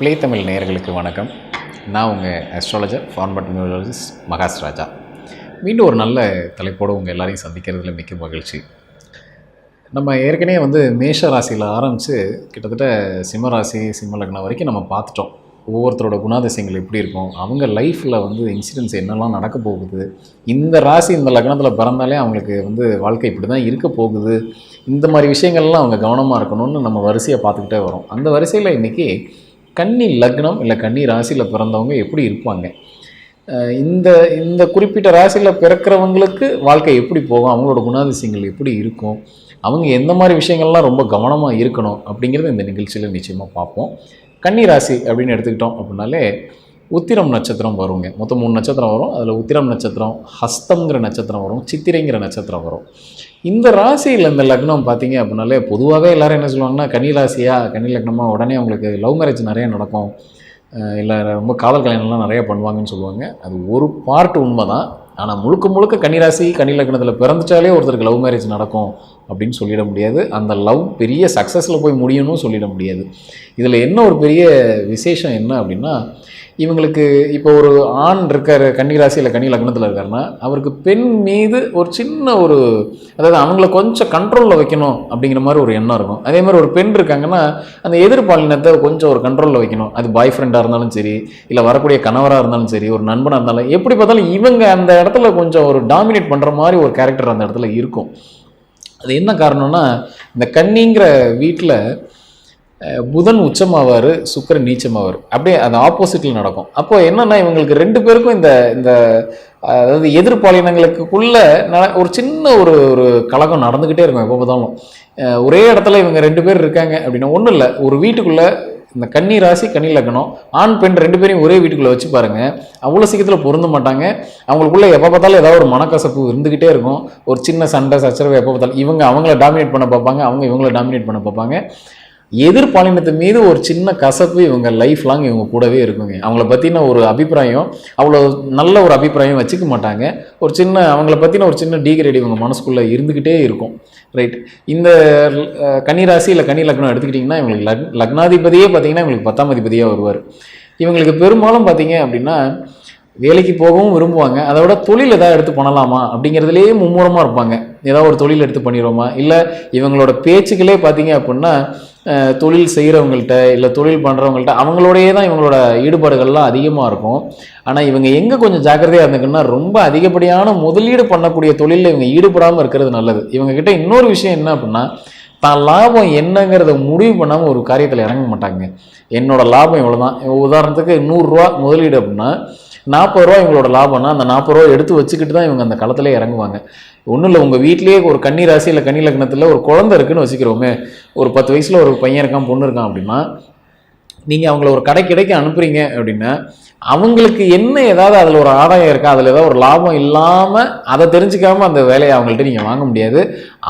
Play Tamil நேயர்களுக்கு வணக்கம். நான் உங்கள் astrologer format neurologist Mahas Raja மீண்டும் ஒரு நல்ல தலைப்போடு உங்கள் எல்லாரையும் சந்திக்கிறதுல மிக்க மகிழ்ச்சி. நம்ம ஏற்கனவே வந்து மேஷ ராசியில் ஆரம்பித்து கிட்டத்தட்ட சிம்ம ராசி சிம்ம லக்னம் வரைக்கும் நம்ம பார்த்துட்டோம். ஒவ்வொருத்தரோட குணாதிசயங்கள் எப்படி இருக்கும் அவங்க லைஃப்பில் வந்து இன்சிடென்ட்ஸ் என்னெல்லாம் நடக்க போகுது இந்த ராசி இந்த லக்னத்தில் பிறந்தாலே அவங்களுக்கு வந்து வாழ்க்கை இப்படி தான் இருக்க போகுது இந்த மாதிரி விஷயங்கள்லாம் அவங்க கவனமாக இருக்கணும்னு நம்ம வரிசையை பார்த்துக்கிட்டே வரோம். அந்த வரிசையில் இன்றைக்கி கன்னி லக்னம் இல்லை கன்னி ராசியில் பிறந்தவங்க எப்படி இருப்பாங்க? இந்த இந்த குறிப்பிட்ட ராசியில் பிறக்கிறவங்களுக்கு வாழ்க்கை எப்படி போகும்? அவங்களோட குணாதிசயங்கள் எப்படி இருக்கும்? அவங்க எந்த மாதிரி விஷயங்கள்லாம் ரொம்ப கவனமாக இருக்கணும் அப்படிங்கிறத இந்த நிகழ்ச்சியில் நிச்சயமாக பார்ப்போம். கன்னி ராசி அப்படின்னு எடுத்துக்கிட்டோம் அப்படின்னாலே உத்திரம் நட்சத்திரம் வருங்க. மொத்தம் மூணு நட்சத்திரம் வரும். அதில் உத்திரம் நட்சத்திரம் ஹஸ்தம்ங்கிற நட்சத்திரம் வரும் சித்திரைங்கிற நட்சத்திரம் வரும். இந்த ராசியில் இந்த லக்னம் பார்த்தீங்க அப்படின்னாலே பொதுவாகவே எல்லோரும் என்ன சொல்லுவாங்கன்னா கனி ராசியாக கனி லக்னமாக உடனே அவங்களுக்கு லவ் மேரேஜ் நிறைய நடக்கும். இல்லை ரொம்ப காதல் கல்யாணம்லாம் நிறைய பண்ணுவாங்கன்னு சொல்லுவாங்க. அது ஒரு பார்ட் உண்மை தான் ஆனால் முழுக்க முழுக்க கன்னிராசி கன்னி லக்னத்தில் பிறந்துட்டாலே ஒருத்தருக்கு லவ் மேரேஜ் நடக்கும். அப்படின்னு சொல்லிட முடியாது. அந்த லவ் பெரிய சக்ஸஸில் போய் முடியணும்னு சொல்லிட முடியாது. இதில் என்ன ஒரு பெரிய விசேஷம் என்ன அப்படின்னா இவங்களுக்கு இப்போ ஒரு ஆண் இருக்கார் கன்னிராசியில் கன்னி லக்னத்தில் இருக்காருன்னா அவருக்கு பெண் மீது ஒரு சின்ன ஒரு அதாவது அவங்கள கொஞ்சம் கண்ட்ரோலில் வைக்கணும் அப்படிங்கிற மாதிரி ஒரு எண்ணம் இருக்கும். அதே மாதிரி ஒரு பெண் இருக்காங்கன்னா அந்த எதிர்பாலினத்தை கொஞ்சம் ஒரு கண்ட்ரோலில் வைக்கணும். அது பாய் ஃப்ரெண்டாக இருந்தாலும் சரி இல்லை வரக்கூடிய கணவராக இருந்தாலும் சரி ஒரு நண்பனாக இருந்தாலும் எப்படி பார்த்தாலும் இவங்க அந்த இடத்துல கொஞ்சம் ஒரு டாமினேட் பண்ணுற மாதிரி ஒரு கேரக்டர் அந்த இடத்துல இருக்கும். அது என்ன காரணம்னா இந்த கன்னிங்கிற வீட்டில் புதன் உச்சமாவார் சுக்கரன் நீச்சமாவார். அப்படியே அந்த ஆப்போசிட்டில் நடக்கும். அப்போ என்னன்னா இவங்களுக்கு ரெண்டு பேருக்கும் இந்த இந்த அதாவது எதிர்பாலினங்களுக்குள்ள ஒரு சின்ன ஒரு ஒரு கழகம் நடந்துக்கிட்டே இருக்கும் எப்போ பார்த்தாலும். ஒரே இடத்துல இவங்க ரெண்டு பேர் இருக்காங்க அப்படின்னா ஒன்றும் இல்லை. ஒரு வீட்டுக்குள்ளே இந்த கன்னி ராசி கன்னி லக்னம் ஆண் பெண் ரெண்டு பேரையும் ஒரே வீட்டுக்குள்ளே வச்சு பாருங்கள் அவ்வளோ சீக்கிரத்தில் பொருந்த மாட்டாங்க. அவங்களுக்குள்ளே எப்போ பார்த்தாலும் ஏதாவது ஒரு மனக்கசப்பு இருந்துக்கிட்டே இருக்கும். ஒரு சின்ன சண்டை சச்சரவு எப்போ பார்த்தாலும் இவங்க அவங்கள டாமினேட் பண்ண பார்ப்பாங்க அவங்க இவங்கள டாமினேட் பண்ண பார்ப்பாங்க. எதிர்பாலினத்து மீது ஒரு சின்ன கசப்பு இவங்க லைஃப் லாங் இவங்க கூடவே இருக்குங்க. அவங்கள பற்றின ஒரு அபிப்பிராயம் அவ்வளோ நல்ல ஒரு அபிப்பிராயம் வச்சுக்க மாட்டாங்க. ஒரு சின்ன அவங்கள பற்றின ஒரு சின்ன டீக்ரேட் இவங்க மனசுக்குள்ளே இருந்துக்கிட்டே இருக்கும். ரைட் இந்த அஹ், கன்னிராசி இல்லை கன்னி லக்னம் எடுத்துக்கிட்டிங்கன்னா இவங்களுக்கு லக் லக்னாதிபதியே பார்த்தீங்கன்னா இவங்களுக்கு பத்தாம் அதிபதியாக வருவார். இவங்களுக்கு பெரும்பாலும் பார்த்தீங்க அப்படின்னா வேலைக்கு போகவும் விரும்புவாங்க. அதை விட தொழில் எதாவது எடுத்து பண்ணலாமா? அப்படிங்கிறதுலேயே மும்முரமாக இருப்பாங்க. ஏதாவது ஒரு தொழில் எடுத்து பண்ணிடுவோமா? இல்லை இவங்களோட பேச்சுக்களே பார்த்தீங்க அப்படின்னா தொழில் செய்கிறவங்கள்ட்ட இல்லை தொழில் பண்ணுறவங்கள்ட்ட அவங்களோடையே தான் இவங்களோட ஈடுபாடுகள்லாம் அதிகமாக இருக்கும். ஆனால் இவங்க எங்கே கொஞ்சம் ஜாக்கிரதையாக இருந்துக்குன்னா ரொம்ப அதிகப்படியான முதலீடு பண்ணக்கூடிய தொழிலில் இவங்க ஈடுபடாமல் இருக்கிறது நல்லது. இவங்கக்கிட்ட இன்னொரு விஷயம் என்ன அப்படின்னா தான் லாபம் என்னங்கிறத முடிவு பண்ணாமல் ஒரு காரியத்தில் இறங்க மாட்டாங்க. என்னோடய லாபம் இவ்வளோ தான் உதாரணத்துக்கு நூறுரூவா முதலீடு அப்படின்னா நாற்பது ரூபா இவங்களோட லாபம்னா அந்த நாற்பது ரூபா எடுத்து வச்சுக்கிட்டு தான் இவங்க அந்த களத்திலே இறங்குவாங்க. ஒன்றும் இல்லை உங்கள் வீட்லேயே ஒரு கன்னி ராசி இல்லை கன்னி லக்னத்தில் ஒரு குழந்தை இருக்குன்னு வச்சுக்கிறோமே ஒரு பத்து வயசில் ஒரு பையன் இருக்கான் பொண்ணு இருக்கான் அப்படின்னா நீங்கள் அவங்கள ஒரு கடை கிடைக்க அனுப்புறீங்க அப்படின்னா அவங்களுக்கு என்ன ஏதாவது அதில் ஒரு ஆதாயம் இருக்கா அதில் ஏதாவது ஒரு லாபம் இல்லாமல் அதை தெரிஞ்சுக்காமல் அந்த வேலையை அவங்கள்ட்ட நீங்கள் வாங்க முடியாது.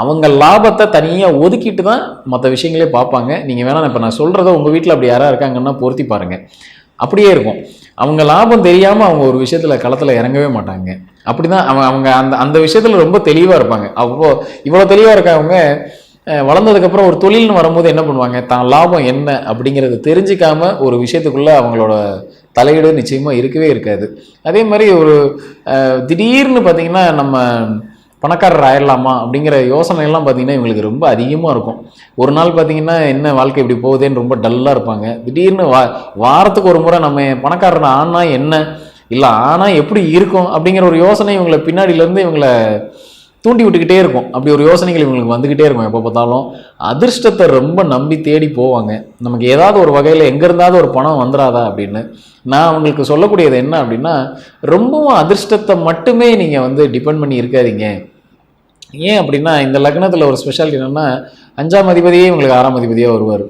அவங்க லாபத்தை தனியாக ஒதுக்கிட்டு தான் மற்ற விஷயங்களே பார்ப்பாங்க. நீங்கள் வேணால் இப்போ நான் சொல்கிறத உங்கள் வீட்டில் அப்படி யாராக இருக்காங்கன்னா பொருத்தி பாருங்கள் அப்படியே இருக்கும். அவங்க லாபம் தெரியாமல் அவங்க ஒரு விஷயத்தில் களத்தில் இறங்கவே மாட்டாங்க. அப்படி தான் அவங்க அவங்க அந்த அந்த விஷயத்தில் ரொம்ப தெளிவாக இருப்பாங்க. அப்போ இவ்வளோ தெளிவாக இருக்கவங்க வளர்ந்ததுக்கப்புறம் ஒரு தொழில்னு வரும்போது என்ன பண்ணுவாங்க? தான் லாபம் என்ன அப்படிங்கிறது தெரிஞ்சுக்காம ஒரு விஷயத்துக்குள்ளே அவங்களோட தலையீடு நிச்சயமாக இருக்கவே இருக்காது. அதே மாதிரி ஒரு திடீர்னு பார்த்திங்கன்னா நம்ம பணக்காரர் ஆயிடலாமா அப்படிங்கிற யோசனை எல்லாம் பார்த்தீங்கன்னா இவங்களுக்கு ரொம்ப அதிகமாக இருக்கும். ஒரு நாள் பார்த்தீங்கன்னா என்ன வாழ்க்கை இப்படி போகுதேன்னு ரொம்ப டல்லாக இருப்பாங்க. திடீர்னு வா வாரத்துக்கு ஒரு முறை நம்ம பணக்காரன் ஆனால் என்ன? இல்லை ஆனால் எப்படி இருக்கும்? அப்படிங்கிற ஒரு யோசனை இவங்களை பின்னாடியிலேருந்து இவங்களை தூண்டி விட்டுக்கிட்டே இருக்கும். அப்படி ஒரு யோசனைகள் இவங்களுக்கு வந்துக்கிட்டே இருக்கும் எப்போ பார்த்தாலும். அதிர்ஷ்டத்தை ரொம்ப நம்பி தேடி போவாங்க. நமக்கு ஏதாவது ஒரு வகையில் எங்கே இருந்தாவது ஒரு பணம் வந்துடாதா அப்படின்னு. நான் அவங்களுக்கு சொல்லக்கூடியது என்ன அப்படின்னா ரொம்பவும் அதிர்ஷ்டத்தை மட்டுமே நீங்கள் வந்து டிபெண்ட் பண்ணி இருக்காதீங்க. ஏன் அப்படின்னா இந்த லக்னத்தில் ஒரு ஸ்பெஷாலிட்டி என்னென்னா அஞ்சாம் அதிபதியே இவங்களுக்கு ஆறாம் அதிபதியாக வருவார்.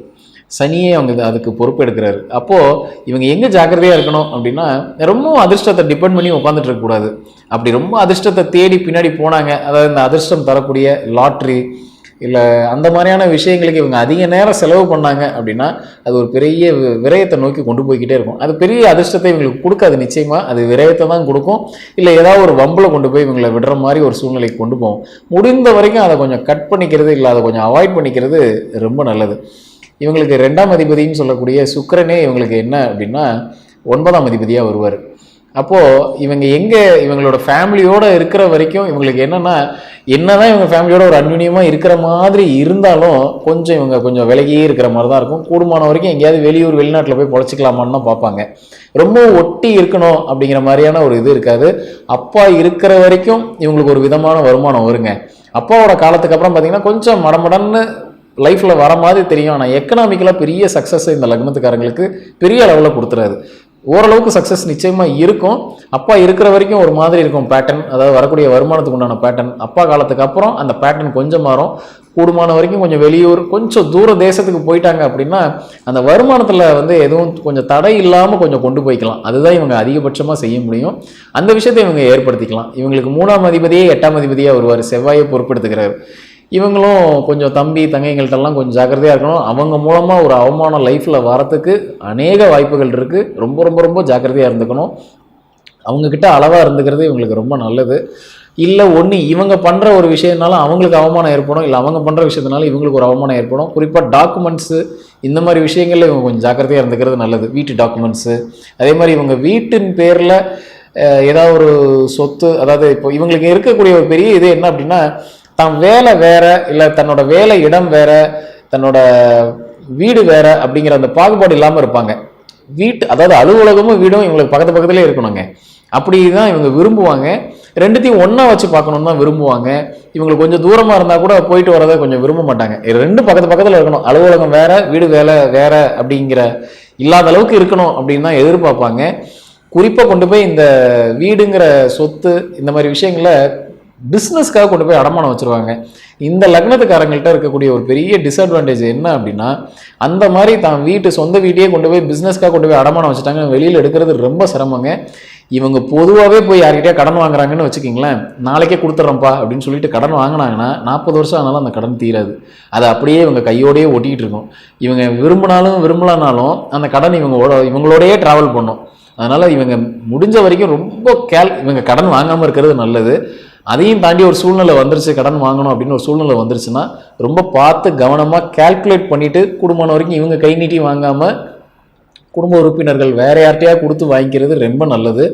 சனியே அவங்க அதுக்கு பொறுப்பு எடுக்கிறாரு. அப்போது இவங்க எங்கே ஜாக்கிரதையாக இருக்கணும் அப்படின்னா ரொம்ப அதிர்ஷ்டத்தை டிபெண்ட் பண்ணி உட்காந்துட்டு இருக்கக்கூடாது அப்படி ரொம்ப அதிர்ஷ்டத்தை தேடி பின்னாடி போனாங்க அதாவது இந்த அதிர்ஷ்டம் தரக்கூடிய லாட்ரி இல்லை அந்த மாதிரியான விஷயங்களுக்கு இவங்க அதிக நேரம் செலவு பண்ணாங்க அப்படின்னா அது ஒரு பெரிய விரயத்தை நோக்கி கொண்டு போய்கிட்டே இருக்கும். அது பெரிய அதிர்ஷ்டத்தை இவங்களுக்கு கொடுக்காது நிச்சயமாக அது விரயத்தை தான் கொடுக்கும். இல்லை ஏதாவது ஒரு வம்பில் கொண்டு போய் இவங்களை விடுற மாதிரி ஒரு சூழ்நிலைக்கு கொண்டு போகும். முடிந்த வரைக்கும் அதை கொஞ்சம் கட் பண்ணிக்கிறது இல்லை அதை கொஞ்சம் அவாய்ட் பண்ணிக்கிறது ரொம்ப நல்லது. இவங்களுக்கு ரெண்டாம் அதிபதின்னு சொல்லக்கூடிய சுக்கரனே இவங்களுக்கு என்ன அப்படின்னா ஒன்பதாம் அதிபதியாக வருவார். அப்போது இவங்க எங்கே இவங்களோட ஃபேமிலியோடு இருக்கிற வரைக்கும் இவங்களுக்கு என்னென்னா என்ன தான் இவங்க ஃபேமிலியோட ஒரு அன்யூனியமாக இருக்கிற மாதிரி இருந்தாலும் கொஞ்சம் இவங்க கொஞ்சம் விலகியே இருக்கிற மாதிரி தான் இருக்கும். கூடுமான வரைக்கும் எங்கேயாவது வெளியூர் வெளிநாட்டில் போய் பொழைச்சிக்கலாமான்னு தான் பார்ப்பாங்க. ரொம்ப ஒட்டி இருக்கணும் அப்படிங்கிற மாதிரியான ஒரு இது இருக்காது. அப்பா இருக்கிற வரைக்கும் இவங்களுக்கு ஒரு விதமான வருமானம் வருங்க. அப்பாவோட காலத்துக்கு அப்புறம் பார்த்தீங்கன்னா கொஞ்சம் மடமடன்னு லைஃப்பில் வர மாதிரி தெரியும். ஆனால் எக்கனாமிக்கலாக பெரிய சக்ஸஸ் இந்த லக்னத்துக்காரங்களுக்கு பெரிய அளவில் கொடுத்துறாது ஓரளவுக்கு சக்ஸஸ் நிச்சயமாக இருக்கும். அப்பா இருக்கிற வரைக்கும் ஒரு மாதிரி இருக்கும் பேட்டர்ன் அதாவது வரக்கூடிய வருமானத்துக்கு உண்டான பேட்டர்ன் அப்பா காலத்துக்கு அப்புறம் அந்த பேட்டர்ன் கொஞ்சம் மாறும். கூடுமான வரைக்கும் கொஞ்சம் வெளியூர் கொஞ்சம் தூர தேசத்துக்கு போயிட்டாங்க அப்படின்னா அந்த வருமானத்தில் வந்து எதுவும் கொஞ்சம் தடை இல்லாமல் கொஞ்சம் கொண்டு போய்க்கலாம். அதுதான் இவங்க அதிகபட்சமாக செய்ய முடியும். அந்த விஷயத்தை இவங்க ஏற்படுத்திக்கலாம். இவங்களுக்கு மூணாம் அதிபதியே எட்டாம் அதிபதியாக வருவார். செவ்வாயை பொறுப்பெடுத்துக்கிறார். இவங்களும் கொஞ்சம் தம்பி தங்கைங்கள்ட்டெல்லாம் கொஞ்சம் ஜாக்கிரதையாக இருக்கணும். அவங்க மூலமாக ஒரு அவமானம் லைஃப்பில் வரத்துக்கு அநேக வாய்ப்புகள் இருக்குது ரொம்ப ரொம்ப ரொம்ப ஜாக்கிரதையாக இருந்துக்கணும். அவங்கக்கிட்ட அளவாக இருந்துக்கிறது இவங்களுக்கு ரொம்ப நல்லது. இல்லை ஒன்று இவங்க பண்ணுற ஒரு விஷயத்தினால அவங்களுக்கு அவமானம் ஏற்படும். இல்லை அவங்க பண்ணுற விஷயத்தினால இவங்களுக்கு ஒரு அவமானம் ஏற்படும். குறிப்பாக டாக்குமெண்ட்ஸு இந்த மாதிரி விஷயங்களில் இவங்க கொஞ்சம் ஜாக்கிரதையாக இருந்துக்கிறது நல்லது. வீட்டு டாக்குமெண்ட்ஸு அதே மாதிரி இவங்க வீட்டின் பேரில் ஏதாவது ஒரு சொத்து அதாவது இப்போ இவங்களுக்கு இருக்கக்கூடிய ஒரு பெரிய இது என்ன அப்படின்னா தான் வேலை வேற இல்லை தன்னோட வேலை இடம் வேற தன்னோட வீடு வேற அப்படிங்கிற அந்த பாகுபாடு இல்லாமல் இருப்பாங்க. வீட்டு அதாவது அலுவலகமும் வீடும் இவங்களுக்கு பக்கத்து பக்கத்துலேயே இருக்கணுங்க. அப்படி தான் இவங்க விரும்புவாங்க. ரெண்டுத்தையும் ஒன்றா வச்சு பார்க்கணுன்னு தான் விரும்புவாங்க. இவங்களுக்கு கொஞ்சம் தூரமாக இருந்தால் கூட போயிட்டு வரதை கொஞ்சம் விரும்ப மாட்டாங்க. ரெண்டு பக்கத்து பக்கத்தில் இருக்கணும். அலுவலகம் வேற வீடு வேலை வேற அப்படிங்கிற இல்லாத அளவுக்கு இருக்கணும் அப்படின்னு தான் எதிர்பார்ப்பாங்க. குறிப்பாக கொண்டு போய் இந்த வீடுங்கிற சொத்து இந்த மாதிரி விஷயங்களை பிஸ்னஸ்க்காக கொண்டு போய் அடமானம் வச்சுருவாங்க. இந்த லக்னத்துக்காரங்கள்ட்ட இருக்கக்கூடிய ஒரு பெரிய டிஸ்அட்வான்டேஜ் என்ன அப்படின்னா அந்த மாதிரி தான் வீட்டு சொந்த வீட்டையே கொண்டு போய் பிஸ்னஸ்க்காக கொண்டு போய் அடமானம் வச்சுட்டாங்க. வெளியில் எடுக்கிறது ரொம்ப சிரமங்க. இவங்க பொதுவாகவே போய் யார்கிட்டயா கடன் வாங்குறாங்கன்னு வச்சுக்கிங்களேன். நாளைக்கே கொடுத்துட்றோம்ப்பா அப்படின்னு சொல்லிட்டு கடன் வாங்கினாங்கன்னா நாற்பது வருஷம் ஆனாலும் அந்த கடன் தீராது. அதை அப்படியே இவங்க கையோடையே ஒட்டிக்கிட்டு இருக்கும். இவங்க விரும்பினாலும் விரும்பலனாலும் அந்த கடன் இவங்களோட இவங்களோடயே ட்ராவல் பண்ணும். அதனால் இவங்க முடிஞ்ச வரைக்கும் ரொம்ப கேல் இவங்க கடன் வாங்காமல் இருக்கிறது நல்லது. அதையும் தாண்டி ஒரு சூழ்நிலை வந்துருச்சு கடன் வாங்கணும் அப்படின்னு ஒரு சூழ்நிலை வந்துருச்சுன்னா ரொம்ப பார்த்து கவனமாக கால்குலேட் பண்ணிவிட்டு குடும்பம் வரைக்கும் இவங்க கை நீட்டி வாங்காமல் குடும்ப உறுப்பினர்கள் வேற யார்கிட்டயா கொடுத்து வாங்கிக்கிறது ரொம்ப நல்லது.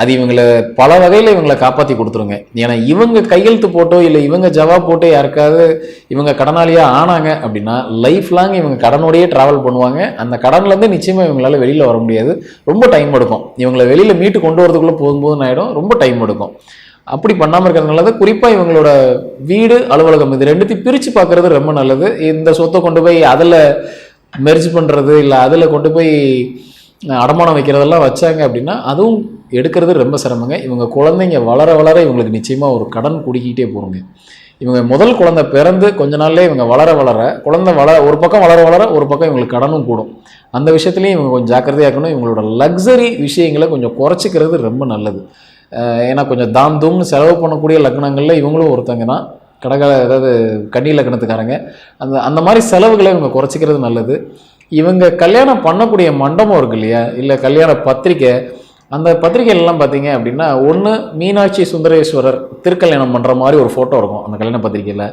அது இவங்களை பல வகையில் இவங்களை காப்பாற்றி கொடுத்துருங்க. ஏன்னா இவங்க கையெழுத்து போட்டோ இல்லை இவங்க ஜவாப் போட்டோ யாருக்காவது இவங்க கடனாளியாக ஆனாங்க அப்படின்னா லைஃப் லாங் இவங்க கடனோடையே ட்ராவல் பண்ணுவாங்க. அந்த கடன்லேருந்து நிச்சயமாக இவங்களால வெளியில் வர முடியாது. ரொம்ப டைம் எடுக்கும். இவங்களை வெளியில் மீட்டு கொண்டு வரதுக்குள்ளே போகும்போது ஆகிடும் ரொம்ப டைம் எடுக்கும். அப்படி பண்ணாமல் இருக்கிறது நல்லது. குறிப்பாக இவங்களோட வீடு அலுவலகம் இது ரெண்டுத்தையும் பிரித்து பார்க்குறது ரொம்ப நல்லது. இந்த சொத்தை கொண்டு போய் அதில் மெர்ஜ் பண்ணுறது இல்லை அதில் கொண்டு போய் அடமானம் வைக்கிறதெல்லாம் வச்சாங்க அப்படின்னா அதுவும் எடுக்கிறது ரொம்ப சிரமங்க. இவங்க குழந்தைங்க வளர வளர இவங்களுக்கு நிச்சயமாக ஒரு கடன் குடிக்கிட்டே போகிறோங்க இவங்க முதல் குழந்தை பிறந்து கொஞ்ச நாள்லேயே இவங்க வளர வளர குழந்தை வளர ஒரு பக்கம் வளர வளர ஒரு பக்கம் இவங்களுக்கு கடனும் கூடும். அந்த விஷயத்துலையும் இவங்க கொஞ்சம் ஜாக்கிரதையாக இருக்கணும். இவங்களோட லக்ஸரி விஷயங்களை கொஞ்சம் குறைச்சிக்கிறது ரொம்ப நல்லது. ஏன்னா கொஞ்சம் தாம் தூம்னு செலவு பண்ணக்கூடிய லக்னங்களில் இவங்களும் ஒருத்தங்க தான். கடக அதாவது கன்னி லக்னத்துக்காரங்க. அந்த அந்த மாதிரி செலவுகளை இவங்க குறைச்சிக்கிறது நல்லது. இவங்க கல்யாணம் பண்ணக்கூடிய மண்டபம் இருக்கு இல்லையா? இல்லை கல்யாண பத்திரிக்கை அந்த பத்திரிகைகள்லாம் பார்த்தீங்க அப்படின்னா ஒன்று மீனாட்சி சுந்தரேஸ்வரர் திருக்கல்யாணம் பண்ணுற மாதிரி ஒரு ஃபோட்டோ இருக்கும் அந்த கல்யாண பத்திரிகையில்.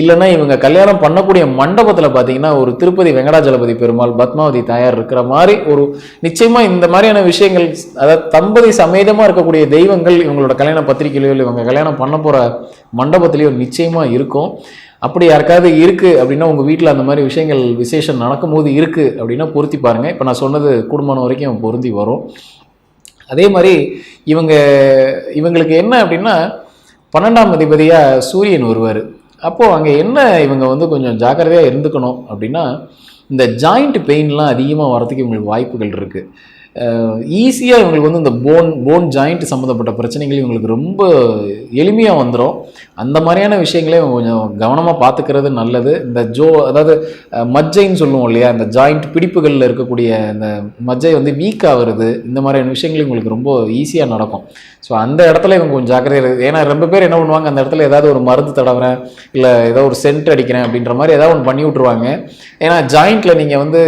இல்லைன்னா இவங்க கல்யாணம் பண்ணக்கூடிய மண்டபத்தில் பார்த்தீங்கன்னா ஒரு திருப்பதி வெங்கடாஜலபதி பெருமாள் பத்மாவதி தாயார் இருக்கிற மாதிரி ஒரு நிச்சயமாக இந்த மாதிரியான விஷயங்கள் அதாவது தம்பதி சமேதமாக இருக்கக்கூடிய தெய்வங்கள் இவங்களோட கல்யாண பத்திரிகையிலையோ இல்லை இவங்க கல்யாணம் பண்ண போகிற மண்டபத்திலையோ நிச்சயமாக இருக்கும். அப்படி யாருக்காவது இருக்குது அப்படின்னா உங்கள் வீட்டில் அந்த மாதிரி விஷயங்கள் விசேஷம் நடக்கும்போது இருக்குது அப்படின்னா பொருத்தி பாருங்கள் இப்போ நான் சொன்னது குடும்பம் வரைக்கும் பொருந்தி வரும். அதே மாதிரி இவங்க இவங்களுக்கு என்ன அப்படின்னா பன்னெண்டாம் அதிபதியாக சூரியன் வருவார். அப்போது அங்கே என்ன இவங்க வந்து கொஞ்சம் ஜாக்கிரதையாக இருந்துக்கணும் அப்படின்னா இந்த ஜாயிண்ட் பெயின்லாம் அதிகமாக வரதுக்கு இவங்களுக்கு வாய்ப்புகள் இருக்குது ஈஸியாக இவங்களுக்கு வந்து இந்த போன் போன் ஜாயிண்ட் சம்மந்தப்பட்ட பிரச்சனைகள் இவங்களுக்கு ரொம்ப எளிமையாக வந்துடும் அந்த மாதிரியான விஷயங்களே இவங்க கொஞ்சம் கவனமாக பார்த்துக்கிறது நல்லது. இந்த ஜோ அதாவது மஜ்ஜைன்னு சொல்லுவோம் இல்லையா? இந்த ஜாயிண்ட் பிடிப்புகளில் இருக்கக்கூடிய இந்த மஜ்ஜை வந்து வீக் ஆகுறது இந்த மாதிரியான விஷயங்கள் இவங்களுக்கு ரொம்ப ஈஸியாக நடக்கும். ஸோ அந்த இடத்துல இவங்க கொஞ்சம் ஜாக்கிரதையாக இருக்குது ஏன்னா ரொம்ப பேர் என்ன பண்ணுவாங்க? அந்த இடத்துல ஏதாவது ஒரு மருந்து தடவுறேன் இல்லை ஏதோ ஒரு சென்ட் அடிக்கிறேன் அப்படின்ற மாதிரி ஏதாவது ஒன்று பண்ணி விட்ருவாங்க ஏன்னா ஜாயிண்ட்டில் நீங்கள் வந்து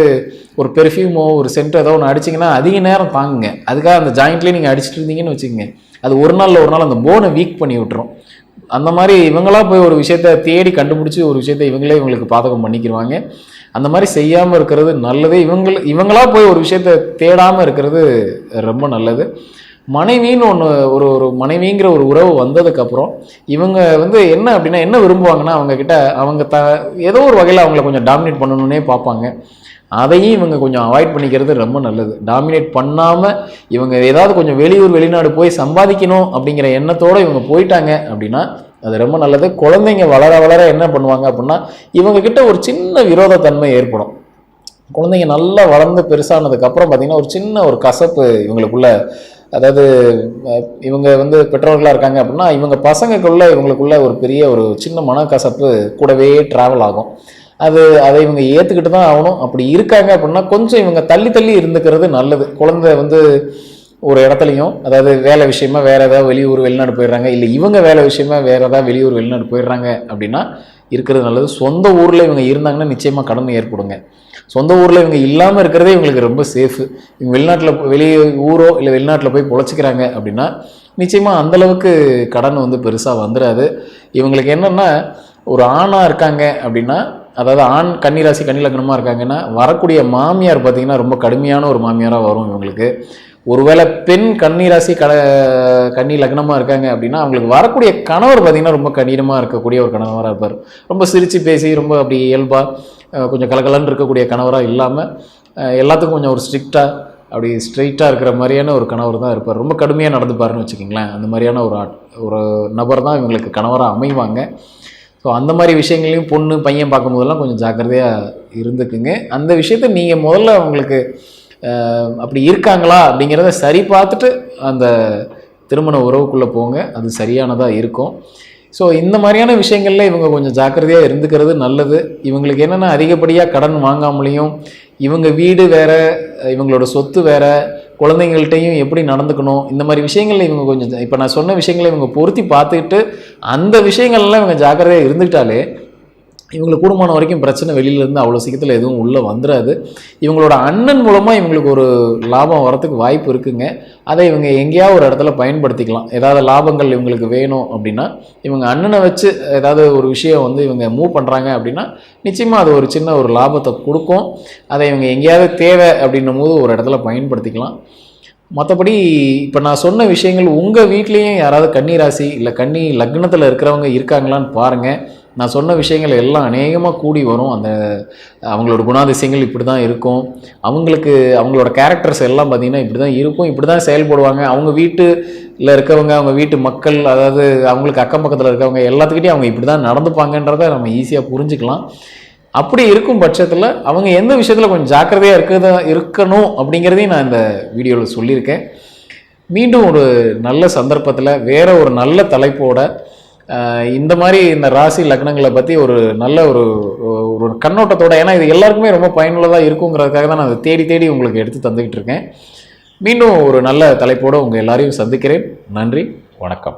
ஒரு பெர்ஃப்யூமோ ஒரு சென்ட் ஏதோ ஒன்று அடிச்சிங்கன்னா அதிக நேரம் தாங்குங்க. அதுக்காக அந்த ஜாயிண்ட்லேயே நீங்கள் அடிச்சிட்டு இருந்தீங்கன்னு வச்சுக்கோங்க. அது ஒரு நாளில் ஒரு நாள் அந்த போனை வீக் பண்ணி விட்டுரும். அந்த மாதிரி இவங்களா போய் ஒரு விஷயத்த தேடி கண்டுபிடிச்சி ஒரு விஷயத்த இவங்களே இவங்களுக்கு பாதகம் பண்ணிக்கிடுவாங்க அந்த மாதிரி செய்யாமல் இருக்கிறது நல்லது. இவங்க இவங்களா போய் ஒரு விஷயத்த தேடாமல் இருக்கிறது ரொம்ப நல்லது. மனைவின்னு ஒன்று ஒரு ஒரு மனைவிங்கிற ஒரு உறவு வந்ததுக்கப்புறம் இவங்க வந்து என்ன அப்படின்னா என்ன விரும்புவாங்கன்னா அவங்கக்கிட்ட அவங்க த ஏதோ ஒரு வகையில் அவங்கள கொஞ்சம் டாமினேட் பண்ணணுன்னே பார்ப்பாங்க. அதையும் இவங்க கொஞ்சம் அவாய்ட் பண்ணிக்கிறது ரொம்ப நல்லது. டாமினேட் பண்ணாமல் இவங்க ஏதாவது கொஞ்சம் வெளியூர் வெளிநாடு போய் சம்பாதிக்கணும் அப்படிங்கிற எண்ணத்தோடு இவங்க போயிட்டாங்க அப்படின்னா அது ரொம்ப நல்லது. குழந்தைங்க வளர வளர என்ன பண்ணுவாங்க அப்படின்னா இவங்க கிட்ட ஒரு சின்ன விரோதத்தன்மை ஏற்படும். குழந்தைங்க நல்லா வளர்ந்து பெருசானதுக்கப்புறம் பார்த்திங்கன்னா பார்த்தீங்கன்னா ஒரு சின்ன ஒரு கசப்பு இவங்களுக்குள்ள அதாவது இவங்க வந்து பெற்றோர்களாக இருக்காங்க அப்படின்னா இவங்க பசங்களுக்குள்ள இவங்களுக்குள்ள ஒரு பெரிய ஒரு சின்ன மனக்கசப்பு கூடவே ட்ராவல் ஆகும். அது அதை இவங்க ஏற்றுக்கிட்டு தான் ஆகணும். அப்படி இருக்காங்க அப்படின்னா கொஞ்சம் இவங்க தள்ளி தள்ளி இருந்துக்கிறது நல்லது. குழந்தை வந்து ஒரு இடத்துலையும் அதாவது வேலை விஷயமா வேற ஏதாவது வெளியூர் வெளிநாடு போயிடுறாங்க இல்லை இவங்க வேலை விஷயமா வேற ஏதாவது வெளியூர் வெளிநாடு போயிடுறாங்க அப்படின்னா இருக்கிறது நல்லது. சொந்த ஊரில் இவங்க இருந்தாங்கன்னா நிச்சயமாக கடன் ஏற்படுங்க. சொந்த ஊரில் இவங்க இல்லாமல் இருக்கிறதே இவங்களுக்கு ரொம்ப சேஃபு இவங்க வெளிநாட்டில் வெளியே ஊரோ இல்லை வெளிநாட்டில் போய் பொழைச்சிக்கிறாங்க அப்படின்னா நிச்சயமாக அந்தளவுக்கு கடன் வந்து பெருசாக வந்துடாது இவங்களுக்கு என்னென்னா ஒரு ஆணாக இருக்காங்க அப்படின்னா அதாவது ஆண் கன்னிராசி கன்னிலக்கணமாக இருக்காங்கன்னா வரக்கூடிய மாமியார் பார்த்தீங்கன்னா ரொம்ப கடுமையான ஒரு மாமியாராக வரும் இவங்களுக்கு. ஒருவேளை பெண் கன்னிராசி கட கன்னி லக்னமாக இருக்காங்க அப்படின்னா அவங்களுக்கு வரக்கூடிய கணவர் பார்த்தீங்கன்னா ரொம்ப கடினமாக இருக்கக்கூடிய ஒரு கணவராக இருப்பார். ரொம்ப சிரித்து பேசி ரொம்ப அப்படி இயல்பாக கொஞ்சம் கலகலன்னு இருக்கக்கூடிய கணவராக இல்லாமல் எல்லாத்துக்கும் கொஞ்சம் ஒரு ஸ்ட்ரிக்டாக அப்படி ஸ்ட்ரெயிட்டாக இருக்கிற மாதிரியான ஒரு கணவர் தான் இருப்பார். ரொம்ப கடுமையாக நடந்துப்பாருன்னு வச்சுக்கிங்களேன். அந்த மாதிரியான ஒரு ஆட் ஒரு நபர் தான் இவங்களுக்கு கணவராக அமைவாங்க. ஸோ அந்த மாதிரி விஷயங்களையும் பொண்ணு பையன் பார்க்கும்போதெல்லாம் கொஞ்சம் ஜாக்கிரதையாக இருந்துக்குங்க. அந்த விஷயத்த நீங்கள் முதல்ல அவங்களுக்கு அப்படி இருக்காங்களா அப்படிங்கிறத சரி பார்த்துட்டு அந்த திருமண உறவுக்குள்ளே போங்க. அது சரியானதாக இருக்கும். ஸோ இந்த மாதிரியான விஷயங்களில் இவங்க கொஞ்சம் ஜாக்கிரதையாக இருந்துக்கிறது நல்லது. இவங்களுக்கு என்னென்னா அதிகப்படியாக கடன் வாங்காமலேயும் இவங்க வீடு வேறு இவங்களோட சொத்து வேறு குழந்தைங்கள்ட்டையும் எப்படி நடந்துக்கணும்? இந்த மாதிரி விஷயங்கள்ல இவங்க கொஞ்சம் இப்போ நான் சொன்ன விஷயங்களை இவங்க பொருத்தி பார்த்துக்கிட்டு அந்த விஷயங்கள்லாம் இவங்க ஜாக்கிரதையாக இருந்துக்கிட்டாலே இவங்களுக்கு கூடுமான வரைக்கும் பிரச்சனை வெளியிலேருந்து அவ்வளோ சீக்கிரத்தில் எதுவும் உள்ளே வந்துடாது இவங்களோட அண்ணன் மூலமாக இவங்களுக்கு ஒரு லாபம் வரத்துக்கு வாய்ப்பு இருக்குங்க. அதை இவங்க எங்கேயாவது ஒரு இடத்துல பயன்படுத்திக்கலாம். ஏதாவது லாபங்கள் இவங்களுக்கு வேணும் அப்படின்னா இவங்க அண்ணனை வச்சு ஏதாவது ஒரு விஷயம் வந்து இவங்க மூவ் பண்ணுறாங்க அப்படின்னா நிச்சயமாக அது ஒரு சின்ன ஒரு லாபத்தை கொடுக்கும். அதை இவங்க எங்கேயாவது தேவை அப்படின்னும் போது ஒரு இடத்துல பயன்படுத்திக்கலாம். மற்றபடி இப்போ நான் சொன்ன விஷயங்கள் உங்கள் வீட்லேயும் யாராவது கன்னி ராசி இல்லை கன்னி லக்னத்தில் இருக்கிறவங்க இருக்காங்களான்னு பாருங்கள் நான் சொன்ன விஷயங்கள் எல்லாம் அநேகமாக கூடி வரும். அந்த அவங்களோட குணாதிசயங்கள் இப்படி தான் இருக்கும். அவங்களுக்கு அவங்களோட கேரக்டர்ஸ் எல்லாம் பார்த்திங்கன்னா இப்படி தான் இருக்கும். இப்படி தான் செயல்படுவாங்க. அவங்க வீட்டில் இருக்கவங்க அவங்க வீட்டு மக்கள் அதாவது அவங்களுக்கு அக்கம் பக்கத்தில் இருக்கவங்க எல்லாத்துக்கிட்டையும் அவங்க இப்படி தான் நடந்துப்பாங்கன்றதை நம்ம ஈஸியாக புரிஞ்சுக்கலாம். அப்படி இருக்கும் பட்சத்தில் அவங்க எந்த விஷயத்தில் கொஞ்சம் ஜாக்கிரதையாக இருக்கிறத இருக்கணும் அப்படிங்கிறதையும் நான் இந்த வீடியோவில் சொல்லியிருக்கேன். மீண்டும் ஒரு நல்ல சந்தர்ப்பத்தில் வேறு ஒரு நல்ல தலைப்போட இந்த மாதிரி இந்த ராசி லக்னங்களை பற்றி ஒரு நல்ல ஒரு ஒரு கண்ணோட்டத்தோட ஏன்னா இது எல்லாருக்குமே ரொம்ப பயனுள்ளதாக இருக்குங்கிறதுக்காக தான் நான் அதை தேடி தேடி உங்களுக்கு எடுத்து தந்துக்கிட்டு இருக்கேன். மீண்டும் ஒரு நல்ல தலைப்போடு உங்கள் எல்லாரையும் சந்திக்கிறேன். நன்றி வணக்கம்.